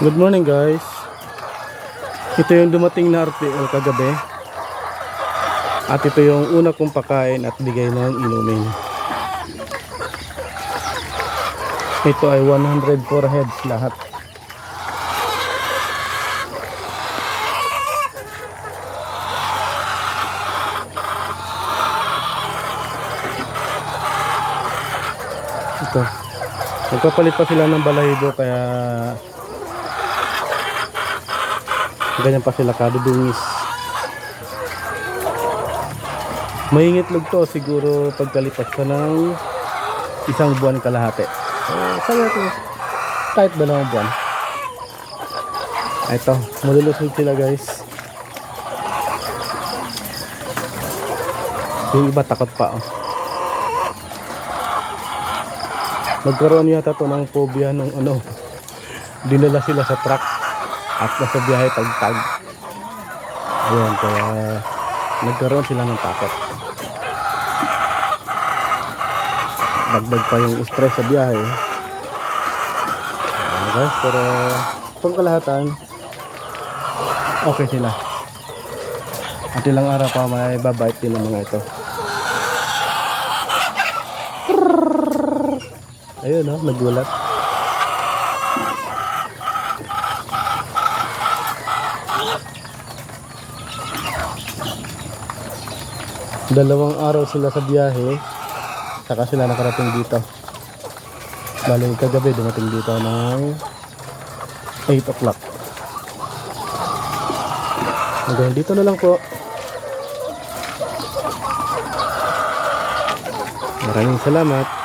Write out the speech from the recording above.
Good morning guys. Ito yung dumating na RTL kagabi. At ito yung una kong pakain at bigay ng inumin. Ito ay 104 heads lahat. Ito. Nagpapalit pa sila ng balahibo kaya ganyan pa sila kadudungis. Maingitlog to siguro pagkalipas ka ng isang buwan kalahati. Uh, sabi natin, kahit dalawang buwan. Ito, malulusog sila guys. Yung iba takot pa oh. Nagkaroon yata to ng phobia nung ano. Dinala sila sa truck at nasa biyahe tagtag. Ayan, kaya nagkaroon sila ng takot. Dagdag pa yung stress sa biyahe. Guys, pero pangkalahatan, okay sila. At ilang araw pa may babait din ng mga ito. Ayun no, nagulat. Dalawang araw sila sa biyahe. Saka sila nakarating dito. Bali kagabi dumating dito ng 8 o'clock. Hanggang dito na lang po. Maraming salamat.